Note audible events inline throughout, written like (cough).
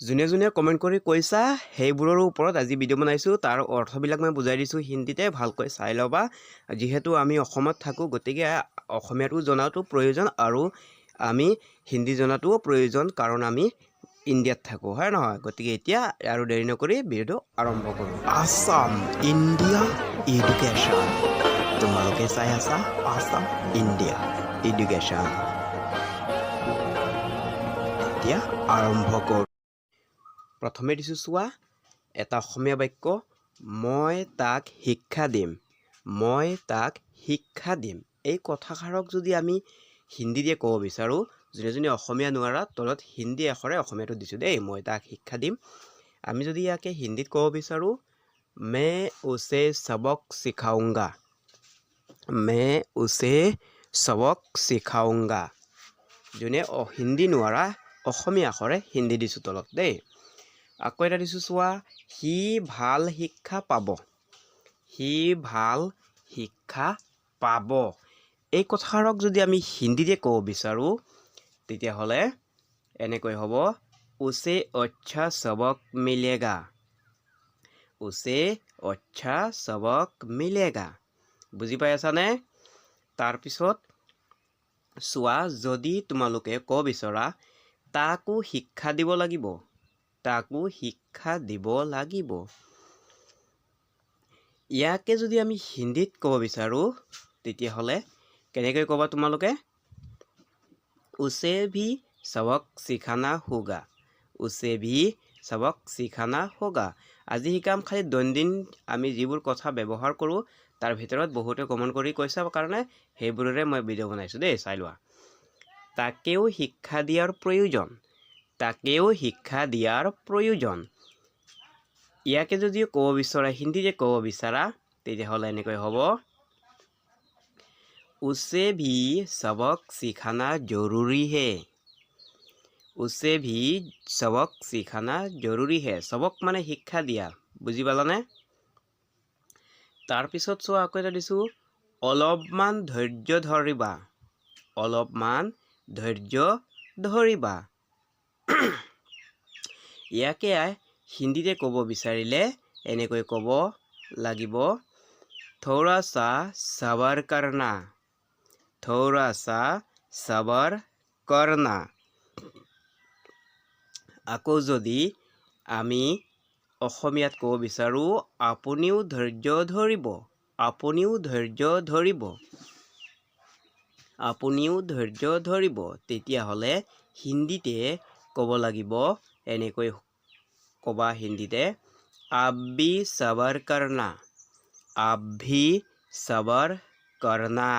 যোনে যোনে কমেণ্ট কৰি কৈছা সেইবোৰৰ ওপৰত আজি ভিডিঅ' বনাইছোঁ। তাৰ অৰ্থবিলাক মই বুজাই দিছোঁ হিন্দীতে ভালকৈ চাই ল'বা। যিহেতু আমি অসমত থাকোঁ গতিকে অসমীয়াটো জনাটো প্ৰয়োজন আৰু আমি হিন্দী জনাটোও প্ৰয়োজন কাৰণ আমি ইণ্ডিয়াত থাকোঁ হয় নহয়? গতিকে এতিয়া আৰু দেৰি নকৰি ভিডিঅ'টো আৰম্ভ কৰোঁ। আছাম ইণ্ডিয়া এডুকেশ্যন তোমালোকে চাই আছা আছাম ইণ্ডিয়া এডুকেশ্যন এতিয়া আৰম্ভ কৰোঁ। প্ৰথমে দিছোঁ চোৱা। এটা অসমীয়া বাক্য মই তাক শিক্ষা দিম। মই তাক শিক্ষা দিম। এই কথাষাৰক যদি আমি হিন্দীৰে ক'ব বিচাৰোঁ যোনে যোনে অসমীয়া নোৱাৰা তলত হিন্দী আখৰে অসমীয়াটো দিছোঁ দেই মই তাক শিক্ষা দিম। আমি যদি ইয়াকে হিন্দীত ক'ব বিচাৰোঁ মে উছে সবক শিকাউংগা মে উছে সবক শিকাউংগা যোনে হিন্দী নোৱাৰা অসমীয়া আখৰে হিন্দী দিছোঁ তলত দেই। আকৌ এটা দিছোঁ চোৱা সি ভাল শিক্ষা পাব। সি ভাল শিক্ষা পাব। এই কথাষাৰক যদি আমি হিন্দীতে ক'ব বিচাৰোঁ তেতিয়াহ'লে এনেকৈ হ'ব উছে অচ্ছা সবক মিলেগা। উছে অচ্ছা সবক মিলেগা। বুজি পাই আছানে? তাৰপিছত চোৱা যদি তোমালোকে ক'ব বিচৰা তাকো শিক্ষা দিব লাগিব। তাকো শিক্ষা দিব লাগিব। ইয়াকে যদি আমি হিন্দীত ক'ব বিচাৰোঁ তেতিয়াহ'লে কেনেকৈ ক'বা তোমালোকে? উছে ভি সবক শিখানা হোগা। উছে ভি সবক শিখানা হোগা। আজি শিকাম খালি দৈনন্দিন আমি যিবোৰ কথা ব্যৱহাৰ কৰোঁ তাৰ ভিতৰত বহুতে কমন কৰি কৈছা কাৰণে সেইবোৰৰে মই ভিডিঅ' বনাইছোঁ দেই চাই লোৱা। তাকেও শিক্ষা দিয়াৰ প্ৰয়োজন। তাকেও শিক্ষা দিয়াৰ প্ৰয়োজন। ইয়াকে যদি ক'ব বিচৰা হিন্দীতে ক'ব বিচাৰা, তেতিয়াহ'লে এনেকৈ হ'ব। উছে ভি সবক শিখানা জৰুৰী হে উছে ভি সবক শিখানা জৰুৰী হে সবক মানে শিক্ষা দিয়া। বুজি পালানে? তাৰপিছত চোৱা, আকৌ এটা দিছোঁ। অলপমান ধৈৰ্য ধৰিবা। অলপমান ধৈৰ্য ধৰিবা। ইয়াকে হিন্দীতে ক'ব বিচাৰিলে এনেকৈ ক'ব লাগিব থৌৰা চা সবৰ কৰনা থৌৰা চা সবৰ কৰনা আকৌ যদি আমি অসমীয়াত ক'ব বিচাৰোঁ আপুনিও ধৈৰ্য ধৰিব আপুনিও ধৈৰ্য ধৰিব আপুনিও ধৈৰ্য ধৰিব তেতিয়াহ'লে হিন্দীতে ক'ব লাগিব এনেকৈ ক'বা হিন্দীতে। আব্বি সবৰ কৰনা আব্বি সবৰ কৰনা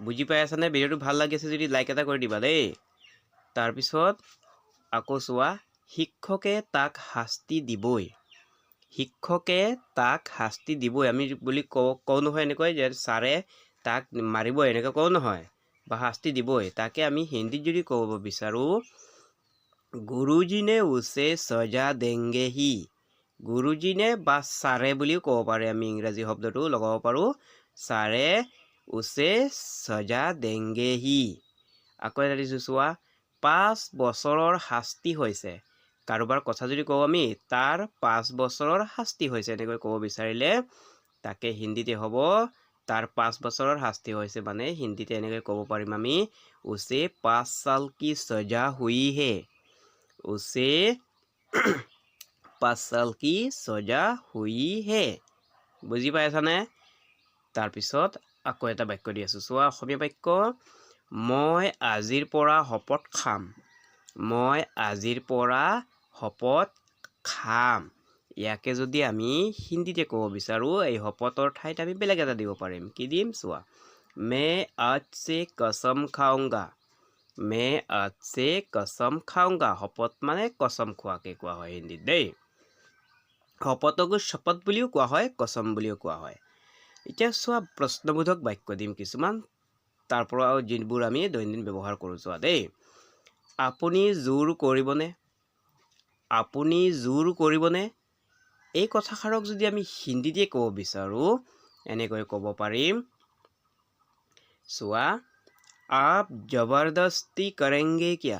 বুজি পাই আছানে? ভিডিঅ'টো ভাল লাগিছে যদি লাইক এটা কৰি দিবা দেই। তাৰপিছত আকৌ চোৱা শিক্ষকে তাক শাস্তি দিবই। শিক্ষকে তাক শাস্তি দিবই। আমি বুলি কওঁ কওঁ নহয় এনেকৈ যে ছাৰে তাক মাৰিবই এনেকৈ কওঁ নহয় বা শাস্তি দিবই। তাকে আমি হিন্দীত যদি ক'ব বিচাৰোঁ গুৰুজীনে উছে সজা দেংগে হি গুৰুজীনে বা ছাৰে বুলিও ক'ব পাৰে আমি ইংৰাজী শব্দটো, লগাব পাৰোঁ। ছাৰে উছে সজা দেংগে হি আকৌ এটা দিছোঁ, চোৱা, পাঁচ বছৰৰ শাস্তি হৈছে। কাৰোবাৰ কথা যদি কওঁ আমি, তাৰ পাঁচ বছৰৰ শাস্তি হৈছে এনেকৈ ক'ব বিচাৰিলে, তাকে হিন্দীতে হ'ব, তাৰ পাঁচ বছৰৰ শাস্তি হৈছে মানে হিন্দীতে এনেকৈ ক'ব পাৰিম আমি, উছে পাঁচ চাল কি সজা হুই হে উছে পাঁচ চাল কি সজা হুই হে বুজি পাইছানে তাৰপিছত আকৌ এটা বাক্য দি আছোঁ। চোৱা, অসমীয়া বাক্য, মই আজিৰ পৰা শপত খাম। মই আজিৰ পৰা শপত খাম। ইয়াকে যদি আমি হিন্দীতে ক'ব বিচাৰোঁ, এই শপতৰ ঠাইত আমি বেলেগ এটা দিব পাৰিম। কি দিম? চোৱা, মে আজ চে কচম খাওঁগা। মে চে কচম খাওঁগা শপত মানে কচম খোৱাকে কোৱা হয় হিন্দীত দেই। শপতকো শপত বুলিও কোৱা হয় কচম বুলিও কোৱা হয়। এতিয়া চোৱা প্ৰশ্নবোধক বাক্য দিম কিছুমান। তাৰ পৰা যিবোৰ আমি দৈনন্দিন ব্যৱহাৰ কৰোঁ চোৱা দেই। আপুনি জোৰ কৰিবনে? আপুনি জোৰ কৰিবনে? এই কথাষাৰক যদি আমি হিন্দীতে ক'ব বিচাৰোঁ এনেকৈ ক'ব পাৰিম। চোৱা আপ জবৰদস্তি কৰেংগে কিয়া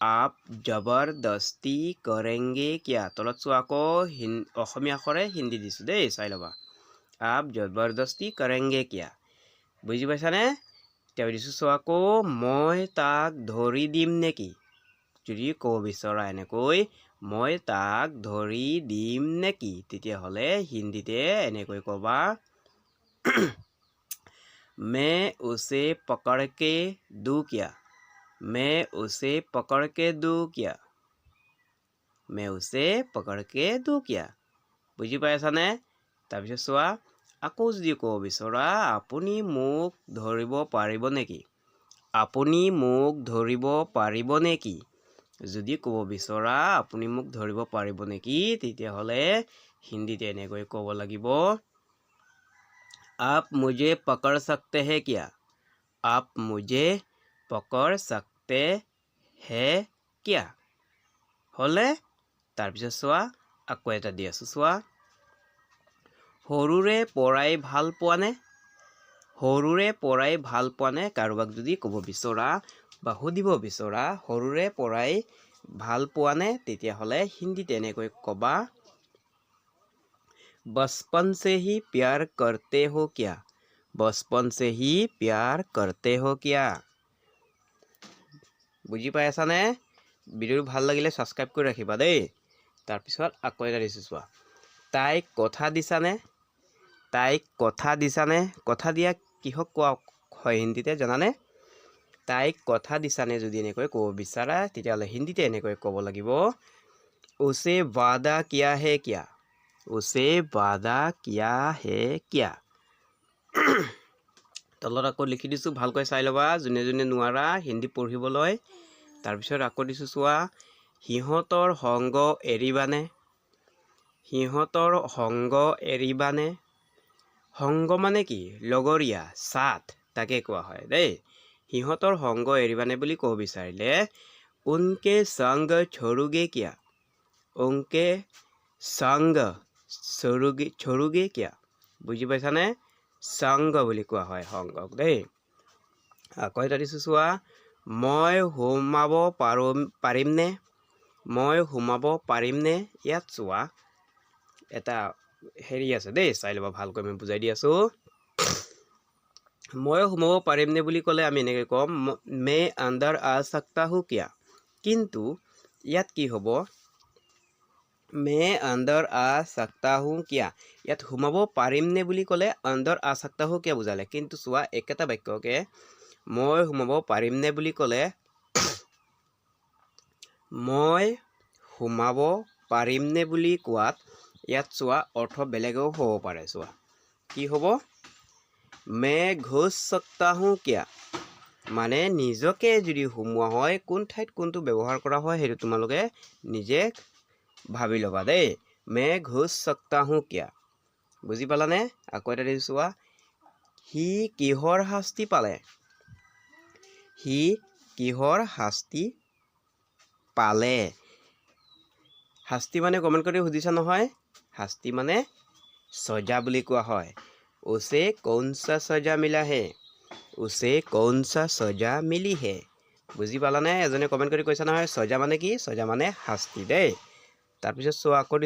আপ জবৰদস্তি কৰেংগে কিয়া তলত চোৱা আকৌ হিন অসমীয়া আখৰে হিন্দী দিছোঁ দেই চাই ল'বা আপ জবৰদস্তি কৰেংগে কিয়া বুজি পাইছানে তেওঁ দিছোঁ চোৱা আকৌ মই তাক ধৰি দিম নেকি যদি ক'ব বিচৰা এনেকৈ মই তাক ধৰি দিম নেকি তেতিয়াহ'লে হিন্দীতে এনেকৈ ক'বা मैं उसे पकड़ के दूँ क्या मैं उसे पकड़ के दूँ क्या मैं उसे पकड़ के दूँ क्या বুজি পাইছানে তাৰপিছত চোৱা আকৌ যদি ক'ব বিচৰা আপুনি মোক ধৰিব পাৰিব নেকি আপুনি মোক ধৰিব পাৰিব নেকি যদি ক'ব বিচৰা আপুনি মোক ধৰিব পাৰিব নেকি তেতিয়াহ'লে হিন্দীতে এনেকৈ ক'ব লাগিব आप मुझे पकड़ सकते हैं क्या आप मुझे पकड़ सकते हैं क्या হ'লে তাৰপিছত চোৱা আকৌ এটা দি আছোঁ চোৱা সৰুৰে পৰাই ভাল পোৱানে সৰুৰে পৰাই ভাল পোৱানে কাৰোবাক যদি ক'ব বিচৰা বা সুধিব বিচৰা সৰুৰে পৰাই ভাল পোৱানে তেতিয়াহ'লে হিন্দীত এনেকৈ ক'বা बचपन से ही प्यार करते हो क्या बचपन से ही प्यार करते हो क्या বুজি পাই আছানে ভিডিঅ'টো ভাল লাগিলে ছাবস্ক্ৰাইব কৰি ৰাখিবা দেই তাৰপিছত আকৌ এটা দিছোঁ চোৱা তাইক কথা দিছানে তাইক কথা দিছানে কথা দিয়া কিহক কোৱা হয় হিন্দীতে জানানে তাইক কথা দিছানে যদি এনেকৈ ক'ব বিচাৰা তেতিয়াহ'লে হিন্দীতে এনেকৈ ক'ব লাগিব উছে ৱাদা কিয়া হে কিয়া উছে ৱাদা কিয়া হে কিয়া তলত আকৌ লিখি দিছোঁ, ভালকৈ চাই ল'বা। যোনে যোনে নোৱাৰা হিন্দী পঢ়িবলৈ তাৰপিছত আকৌ দিছোঁ, চোৱা, সিহঁতৰ সংগ এৰিবানে? সিহঁতৰ সংগ এৰিবানে? সংগ মানে কি? লগৰীয়া চাথ তাকে কোৱা হয় দেই। সিহঁতৰ সংগ এৰিবানে বুলি ক'ব বিচাৰিলে, উনকে সংগ ছৰোগে কিয়া? উনকে সংগ ছৰোগে ছৰোগে কিয়া? বুজি পাইছানে সংগ বুলি কোৱা হয় সংগক দেই। আকৌ এটা দিছোঁ চোৱা মই সোমাব পাৰোঁ পাৰিমনে? মই সোমাব পাৰিমনে? ইয়াত চোৱা এটা হেৰি আছে দেই চাই ল'বা ভালকৈ মই বুজাই দি আছোঁ। মই সোমাব পাৰিমনে বুলি ক'লে আমি এনেকৈ ক'ম মে আণ্ডাৰ আ চাক্তা হো কিয়া? কিন্তু ইয়াত কি হ'ব? মে আণ্ডাৰ আ চাক্তা হো কিয়া। ইয়াত সোমাব পাৰিমনে বুলি ক'লে আণ্ডাৰ আ চাক্তা হো কিয়া বুজালে। কিন্তু চোৱা, একেটা বাক্যকে মই সোমাব পাৰিমনে বুলি ক'লে (coughs) মই সোমাব পাৰিমনে বুলি কোৱাত ইয়াত চোৱা অৰ্থ বেলেগেও হ'ব পাৰে, চোৱা। কি হ'ব? মে ঘোষ চক্তা হো কিয়া। মানে নিজকে যদি সোমোৱা হয়, কোন ঠাইত কোনটো ব্যৱহাৰ কৰা হয়, সেইটো তোমালোকে নিজে ভাবি ল'বা দেই মে ঘোষ চক্তা হো কিয়া। বুজি পালানে আকৌ এটা দিছোঁ চোৱা সি কিহৰ শাস্তি পালে? সি কিহৰ শাস্তি পালে? শাস্তি মানে কমেণ্ট কৰি সুধিছা নহয়, শাস্তি মানে চজা বুলি কোৱা হয়। উছে কৌন সা চজা মিলা হে উছে কৌন চজা মিলি হে বুজি পালানে এজনে কমেণ্ট কৰি কৈছা নহয় চজা মানে কি? চজা মানে শাস্তি দেই। তাৰপিছত চোৱা আকৌ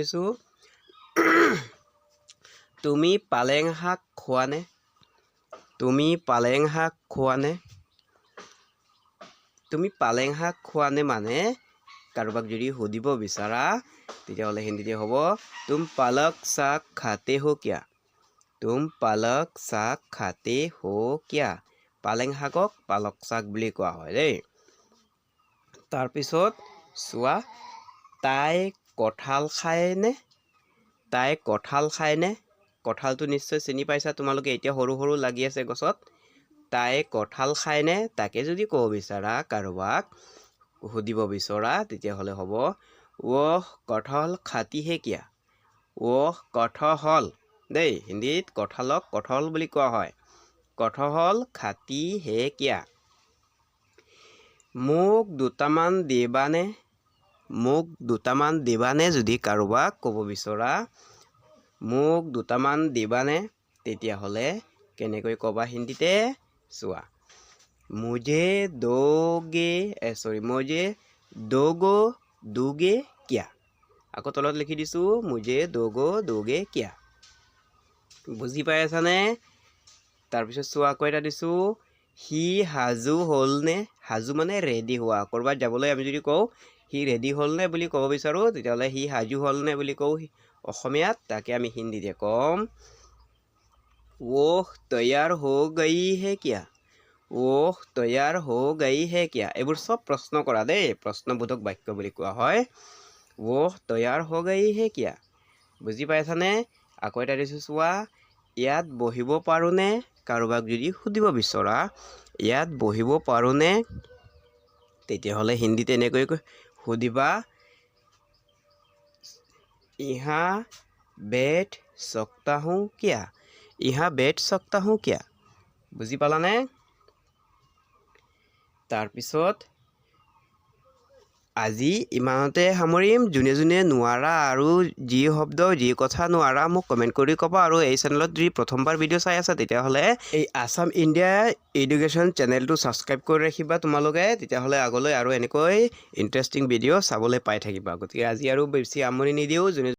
তুমি পালেং শাক খোৱানে? তুমি পালেং শাক খোৱানে? তুমি পালেং শাক খোৱানে মানে কাৰোবাক যদি সুধিব বিচাৰা তেতিয়াহ'লে হিন্দীতে হ'ব তুম পালক শাক খাতে হো কিয়া? তুম পালক শাক খাতে হো কিয়া? পালেং শাকক পালক শাক বুলি কোৱা হয় দেই। তাৰপিছত চোৱা তাই কঁঠাল খায়নে তাই কঁঠাল খায়নে কঁঠালটো নিশ্চয় চিনি পাইছা তোমালোকে এতিয়া সৰু সৰু লাগি আছে গছত। তাই কঁঠাল খায়নে তাকে যদি ক'ব বিচাৰা কাৰোবাক সুধিব বিচৰা তেতিয়াহ'লে হ'ব। ৱহ কঠল খাতি হে কিয়া? ৱহ কঠহল দেই হিন্দীত কঁঠালক কঠল বুলি কোৱা হয়। কঠহল খাতি হে কিয়া? মোক দুটামান দিবানে? মোক দুটামান দিবানে যদি কাৰোবাক ক'ব বিচৰা? মোক দুটামান দিবানে? তেতিয়াহ'লে কেনেকৈ ক'বা হিন্দীতে? চোৱা। মুঝে দোগে চৰি মুঝে দৌগো দৌগে কিয়া? আকৌ তলত লিখি দিছোঁ মুজে দৌগো দৌগে কিয়া। বুজি পাই আছানে? তাৰপিছত চোৱা আকৌ এটা দিছোঁ সি সাজু হ'লনে? সাজু মানে ৰেডি হোৱা। ক'ৰবাত যাবলৈ আমি যদি কওঁ সি ৰেডি হ'লনে বুলি ক'ব বিচাৰোঁ তেতিয়াহ'লে সি সাজু হ'লনে বুলি কওঁ অসমীয়াত তাকে আমি হিন্দীতে ক'ম ওহ তৈয়াৰ হো গই হে কিয়া? ওহ তৈয়াৰ হো গই হে কিয়া? এইবোৰ চব প্ৰশ্ন কৰা দেই প্ৰশ্নবোধক বাক্য বুলি কোৱা হয়। ওহ তৈয়াৰ হো গই হে কিয়া? বুজি পাইছানে? আকৌ এটা দিছোঁ চোৱা ইয়াত বহিব পাৰোঁনে কাৰোবাক যদি সুধিব বিচৰা ইয়াত বহিব পাৰোঁনে তেতিয়াহ'লে হিন্দীত এনেকৈ সুধিবা ইহা বেট চকতা হওঁ কিয়া? ইহা বেট চকতা হওঁ কিয়া? বুজি পালানে? তাৰপিছত আজি ইমানতে সামৰিম, যোনে যোনে নোৱাৰা আৰু যি শব্দ, যি কথা নোৱাৰা মোক কমেণ্ট কৰি ক'বা আৰু এই চেনেলত যদি প্ৰথমবাৰ ভিডিঅ' চাই আছা, তেতিয়াহ'লে এই আছাম ইণ্ডিয়া এডুকেশ্যন চেনেলটো ছাবস্ক্ৰাইব কৰি ৰাখিবা তোমালোকে, তেতিয়াহ'লে আগলৈ আৰু এনেকৈ ইণ্টাৰেষ্টিং ভিডিঅ' চাবলৈ পাই থাকিবা। গতিকে আজি আৰু বেছি আমনি নিদিওঁ, যোনে